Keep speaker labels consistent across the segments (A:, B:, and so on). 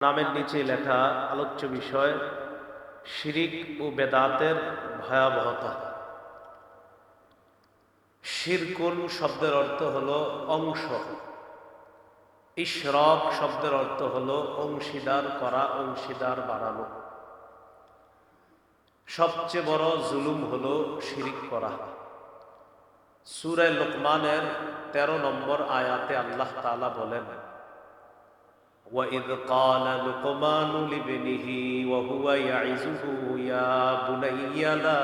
A: নামের নিচে লেখা আলোচ্য বিষয়, শিরিক ও বেদাতের ভয়াবহতা। শিরকুন শব্দের অর্থ হল অংশ। ইশরক শব্দের অর্থ হল অংশীদার করা, অংশীদার বানানো সবচেয়ে বড় জুলুম হল শিরিক করা। সুরায় লোকমানের তেরো নম্বর আয়াতে আল্লাহ তাআলা বলেন وإذ قال لقمان لابنه وهو يعزه يا بني لا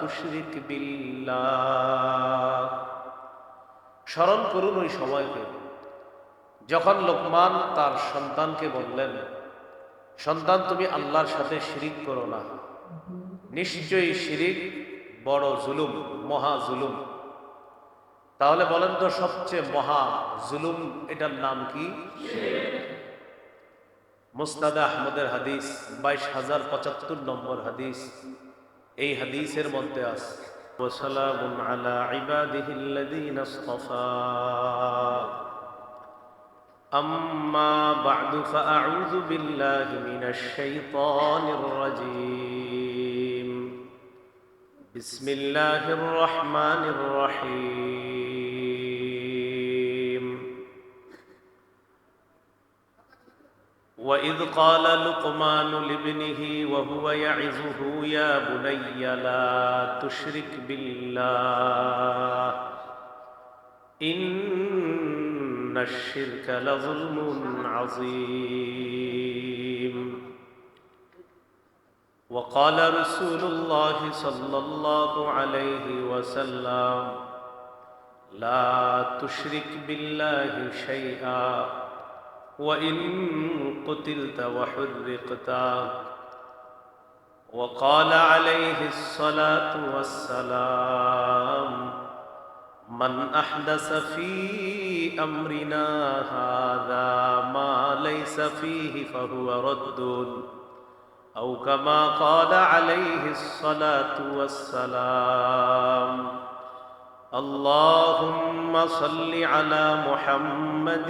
A: تشرك بالله স্মরণ করুন ওই সময়কে যখন লোকমান তার সন্তানকে বললেন সন্তান তুমি আল্লাহর সাথে শিরিক করো না নিশ্চয়ই শিরিক বড় জুলুম মহা জুলুম তাহলে বলেন তো সবচেয়ে মহা জুলুম এটার নাম কি মুস্তাদ আহমদের হাদিস বাইশ হাজার পঁচাত্তর নম্বর হাদিস এই হাদিসের মধ্যে আছে وسلام على عباده الذين اصطفى أما بعد فأعوذ بالله من الشيطان الرجيم بسم الله الرحمن الرحيم وإذ قال لقمان لابنه وهو يعظه يا بني لا تشرك بالله إن الشرك لظلم عظيم. وقال رسول الله صلى الله عليه وسلم لا تشرك بالله شيئا. وإن قتلت وحرقت. وقال عليه الصلاة والسلام من أحدث في أمرنا هذا ما ليس فيه فهو رد. أو كما قال عليه الصلاة والسلام اللهم صل على محمد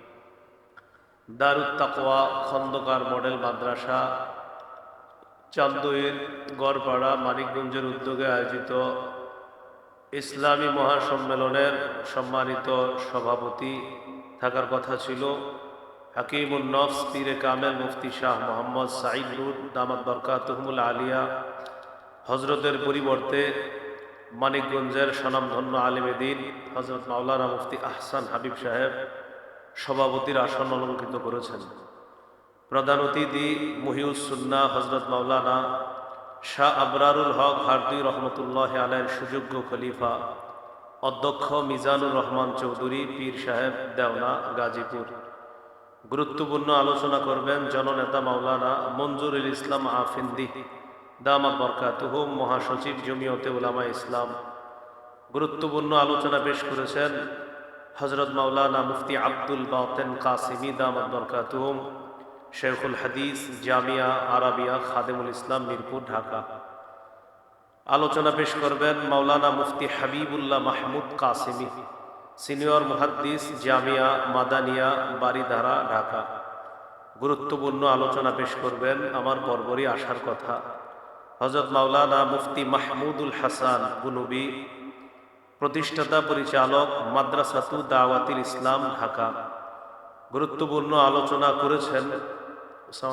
A: দারুত তাকওয়া খন্দকার মডেল মাদ্রাসা চান্দইয়ের গড়পাড়া, মানিকগঞ্জের উদ্যোগে আয়োজিত ইসলামী মহাসম্মেলনের সম্মানিত সভাপতি থাকার কথা ছিল হাকিমুল নফস, পীরে কামেল মুফতি শাহ মোহাম্মদ সাইদ নুর, দামাত বরকাতহমুল আলিয়া। হজরতের পরিবর্তে মানিকগঞ্জের স্বনামধন্য আলিমেদিন হজরত মাওলানা মুফতি আহসান হাবিব সাহেব সভাপতির আসন অলঙ্কৃত করেছেন। প্রধান অতিথি মহিউসুন্না হজরত মাওলানা শাহ আবরারুল হক হারদি রহমতুল্লাহ আলের সুযোগ্য খলিফা, অধ্যক্ষ মিজানুর রহমান চৌধুরী, পীর সাহেব দেওনা, গাজীপুর। গুরুত্বপূর্ণ আলোচনা করবেন জননেতা মাওলানা মঞ্জুরুল ইসলাম আফিন্দি দামা বরকাতুহুম মহাসচিব জমিয়তে উলামা ইসলাম। গুরুত্বপূর্ণ আলোচনা পেশ করেছেন হজরত মাওলানা মুফতি আব্দুল বাতেন কাসিমি দামাত বরকাতুহুম শেখুল হাদিস, জামিয়া আরাবিয়া, খাদেমুল ইসলাম, মিরপুর, ঢাকা। আলোচনা পেশ করবেন মাওলানা মুফতি হাবিবুল্লাহ মাহমুদ কাসিমি, সিনিয়র মুহাদ্দিস, জামিয়া, মাদানিয়া, বারিধারা, ঢাকা। গুরুত্বপূর্ণ আলোচনা পেশ করবেন আমার বর্বরই আসার কথা। হজরত মাওলানা মুফতি মাহমুদুল হাসান গুনুবি প্রতিষ্ঠাতা পরিচালক মাদ্রাসাতু দাওয়াতিল ইসলাম ঢাকা। গুরুত্বপূর্ণ আলোচনা করেছেন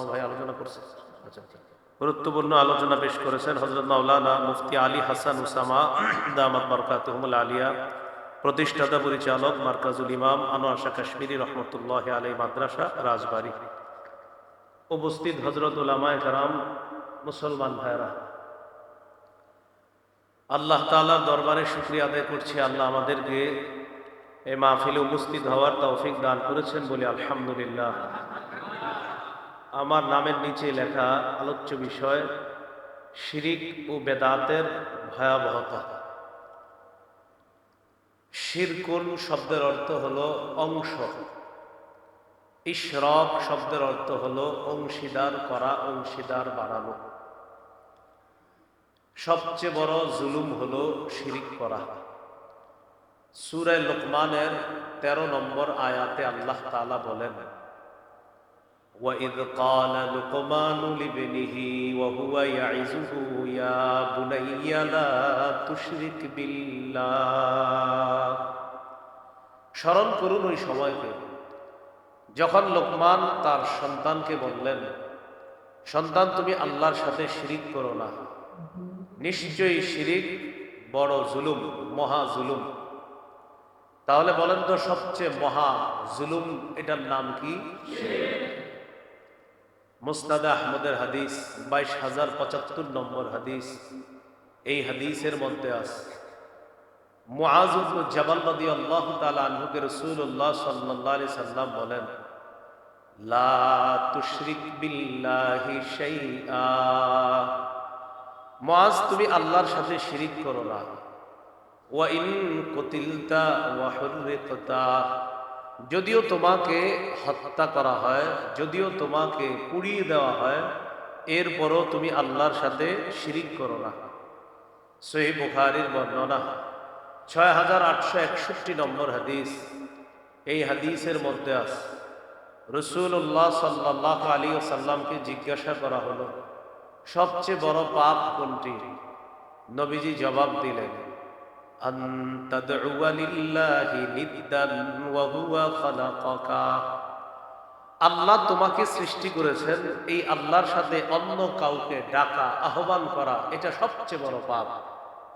A: ভাই আলোচনা করছে? আচ্ছা, আচ্ছা। গুরুত্বপূর্ণ আলোচনা পেশ করেছেন হজরত মাওলানা মুফতি আলী হাসান উসামা দামাত বরকাতুহমুল আলিয়া প্রতিষ্ঠাতা পরিচালক মার্কাজুল ইমাম আনোয়ার শাহ কাশ্মীরি রহমতুল্লাহ আলী মাদ্রাসা রাজবাড়ী। উপস্থিত হজরত উলামায় কারাম মুসলমান ভাইরা আল্লাহ তাআলার দরবারে শুক্রিয়া আদায় করছি। আল্লাহ আমাদেরকে এ মাহফিলে উপস্থিত হওয়ার তৌফিক দান করেছেন বলে আলহামদুলিল্লাহ। আমার নামের নিচে লেখা আলোচ্য বিষয়, শিরিক ও বেদাতের ভয়াবহতা। শিরকুন শব্দের অর্থ হলো অংশ। ইশরক শব্দের অর্থ হলো অংশীদার করা, অংশীদার বানানো। সবচেয়ে বড় জুলুম হলো শিরিক করা সুরায় লোকমানের তেরো নম্বর আয়াতে আল্লাহ তাআলা বলেন وإذ قال لقمان لابنه وهو يعزه يا بني لا تشرك بالله স্মরণ করুন ওই সময়কে যখন লোকমান তার সন্তানকে বললেন সন্তান তুমি আল্লাহর সাথে শিরিক করো না নিশ্চয়ই শিরিক বড় জুলুম, মহা জুলুম। তাহলে বলেন তো সবচেয়ে মহা জুলুম এটার নাম কি? মুস্তাদ আহমদের হাদিস, বাইশ হাজার পঁচাত্তর নম্বর হাদিস। এই হাদিসের মধ্যে আছে মুআজুল জাবাল নদী আল্লাহ তালা আনহুকে রসুল্লাহ সাল্লাহ আলি সাল্লাম বলেন, লা তুশরিক বিল্লাহি শাইআ। মুআজ, তুমি আল্লাহর সাথে শিরিক করো না। ওয়া ইন কুতিলতা ওয়া যদিও তোমাকে হত্যা করা হয়, যদিও তোমাকে পুড়িয়ে দেওয়া হয়, এরপরও তুমি আল্লাহর সাথে শিরিক করো না। সহি বুখারির বর্ণনা ছয় হাজার আটশো একষট্টি নম্বর হাদিস। এই হাদিসের মধ্যে আছে রসুল্লাহ সাল্লাহ আলী ও সাল্লামকে জিজ্ঞাসা করা হলো সবচেয়ে বড় পাপ কোনটি? নবীজি জবাব দিলেন আল্লাহ তোমাকে সৃষ্টি করেছেন, এই আল্লাহর সাথে অন্য কাউকে ডাকা, আহ্বান করা, এটা সবচেয়ে বড় পাপ।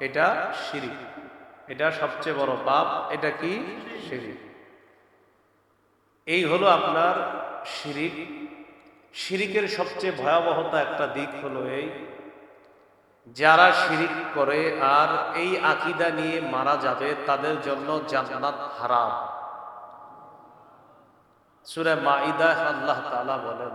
A: এটা সিঁড়ি এটা সবচেয়ে বড় পাপ, এটা কি? সিঁড়ি এই হলো আপনার সিঁড়ি শিরিকের সবচেয়ে ভয়াবহতা একটা দিক হলো এই, যারা শিরিক করে আর এই আকিদা নিয়ে মারা যাবে, তাদের জন্য জান্নাত হারাম। সূরা মাইদা আল্লাহ তাআলা বলেন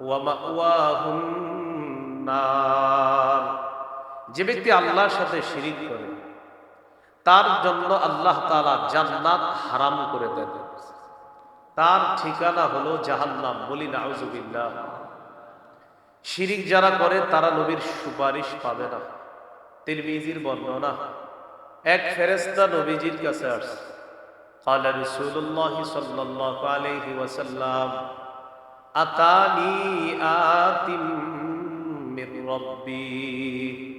A: ওয়া মাওয়াহুন নার যে ব্যক্তি আল্লাহর সাথে শিরিক করে তার জন্য আল্লাহ তালা জান্নাত হারাম করে দেন তার ঠিকানা হলো জাহান্নাম বলি নাউজুবিল্লাহ শিরিক যারা করে তারা নবীর সুপারিশ পাবে না তিরমিজির বর্ণনা এক ফেরেস্তা নবীজির কাছে আসছে قال رسول الله صلى الله عليه وسلم أتاني آت من ربي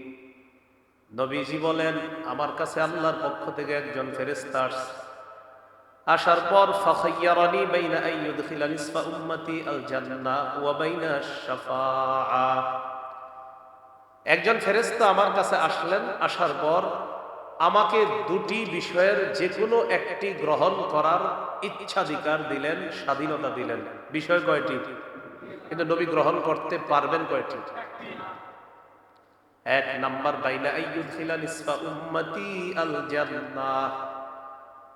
A: নবীজি বলেন আমার কাছে আল্লাহর পক্ষ থেকে একজন ফেরেস্তা আসার পর ফাখাইয়ারানি বাইনা আইয়ুদখিলা নিসফা উম্মতি আল জান্নাহ ওয়া বাইনা শাফাআ একজন ফেরেস্তা আমার কাছে আসলেন আসার পর আমাকে দুটি বিষয়ের যে কোনো একটি গ্রহণ করার ইচ্ছাধিকার দিলেন স্বাধীনতা দিলেন বিষয় কয়টি কিন্তু নবী গ্রহণ করতে পারবেন কয়টি এক নাম্বার বাইনা আইয়ুদখিলা নিসফা উম্মতি আল জান্নাহ।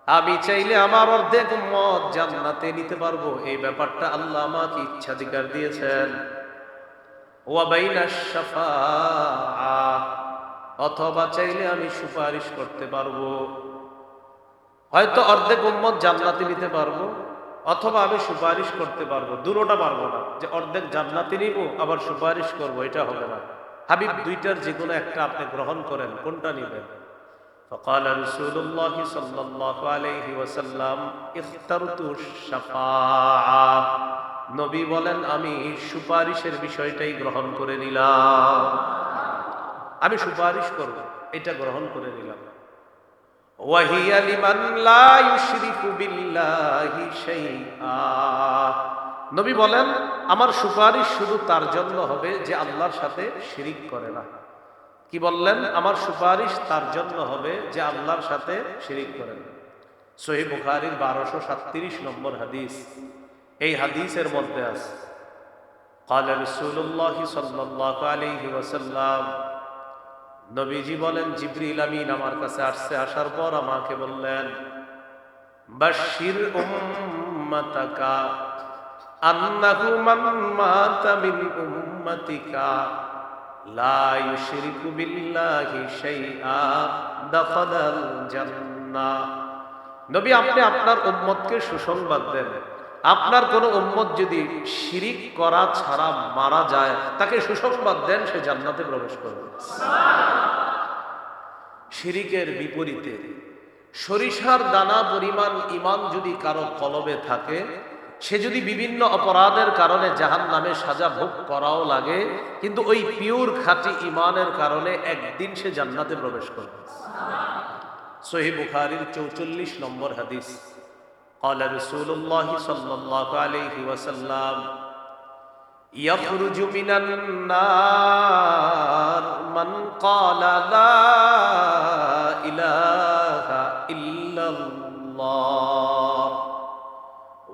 A: আমি চাইলে আমার অর্ধেক উম্মত জান্নাতে নিতে পারব। এই ব্যাপারটা আল্লাহ আমাকে ইচ্ছাধিকার দিয়েছেন। ওয়া বাইনা শাফাআ, অথবা চাইলে আমি সুপারিশ করতে পারব। হয়তো অর্ধেক উম্মত জান্নাতে নিতে পারব, অথবা আমি সুপারিশ করতে পারব। দুটোটা পারব না, যে অর্ধেক জান্নাতে নিব, আবার সুপারিশ করব, এটা হবে না। হাবিব দুইটার যে কোনো একটা আপনি গ্রহণ করেন কোনটা নেবেন فقال رسول الله صلى الله عليه وسلم اخترت الشفاعة নবী বলেন আমি সুপারিশের বিষয়টাই গ্রহণ করে নিলাম আমি সুপারিশ করব এটা গ্রহণ করে নিলাম ওয়াহিয়া লিমান লা ইউশরিকু বিল্লাহি শাইআ নবী বলেন আমার সুপারিশ শুধু তার জন্য হবে যে আল্লাহর সাথে শিরিক করে না কি বললেন আমার সুপারিশ তার জন্য হবে যে আল্লাহর সাথে শিরিক করে না সহি বুখারীর বারোশো সাতত্রিশ নম্বর হাদিস এই হাদিসের মধ্যে আছে قال رسول الله صلى الله عليه وسلم নবীজি বলেন জিবরিল আমিন আমার কাছে আসছে আসার পর আমাকে বললেন বাশির উম্মাতাকা আন্নাহু মান মাতা মিন উম্মাতিকা, লা ইউশরিকু বিল্লাহি শাইআ, দাখালাল জান্নাহ। নবী, আপনি আপনার উম্মতকে সুসংবাদ দেন। আপনার কোনো উম্মত যদি শিরিক করা ছাড়া মারা যায়, তাকে সুসংবাদ দেন, সে জান্নাতে প্রবেশ করবে। শিরিকের বিপরীতে সরিষার দানা পরিমাণ ইমান যদি কারও কলবে থাকে সে যদি বিভিন্ন অপরাধের কারণে জাহান নামে সাজা ভোগ করাও লাগে কিন্তু ওই পিওর খাঁটি ইমানের কারণে একদিন সে জান্নাতে প্রবেশ করবে সহি বুখারির চৌচল্লিশ নম্বর হাদিস قال رسول الله صلى الله عليه وسلم يخرج من النار من قال لا إله إلا الله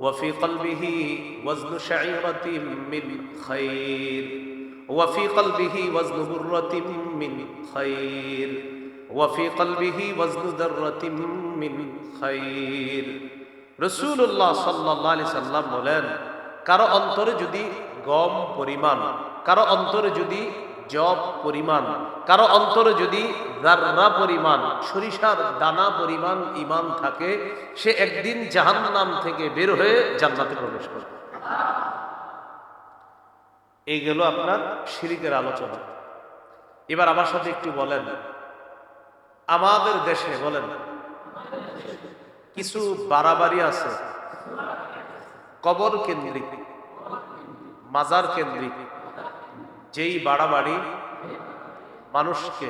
A: وفي قلبه وزن شعيرة من خير وفي قلبه وزن برة من خير وفي قلبه وزن ذرة من خير রসুল্লাহ সাল্লাহ সাল্লাম বলেন কারো অন্তরে যদি গম পরিমাণ কারো অন্তরে যদি জব পরিমাণ, কারও অন্তরে যদি রার্রা পরিমাণ, সরিষার দানা পরিমাণ ইমান থাকে, সে একদিন জাহান্নাম থেকে বের হয়ে জান্নাতে প্রবেশ করবে। এই গেল আপনার শিরিকের আলোচনা। এবার আমার সাথে একটু বলেন। আমাদের দেশে বলেন, কিছু বাড়াবাড়ি আছে, কবর কেন্দ্রিক, মাজার কেন্দ্রিক যেই বাড়াবাড়ি মানুষকে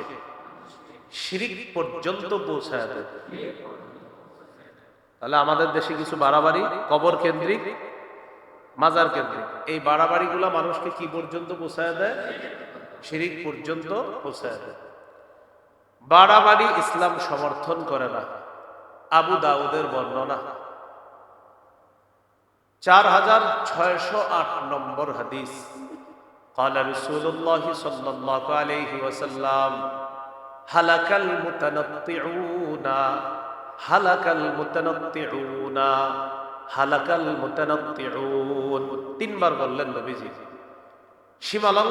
A: শিরিক পর্যন্ত পৌঁছায় দেয়। তাহলে আমাদের দেশে কিছু বাড়াবাড়ি কবর কেন্দ্রিক, মাজার কেন্দ্রিক। এই বাড়াবাড়িগুলো মানুষকে কি পর্যন্ত পৌঁছায় দেয়? শিরিক পর্যন্ত পৌঁছায় দেয়। বাড়াবাড়ি ইসলাম সমর্থন করে না। আবু দাউদের বর্ণনা। চার হাজার ছয়শো আট নম্বর হাদিস। قال رسول الله صلى الله عليه وسلم هلك المتنطعون هلك المتنطعون هلك المتنطعون তিনবার বললেন নবীজি সীমালঙ্ঘন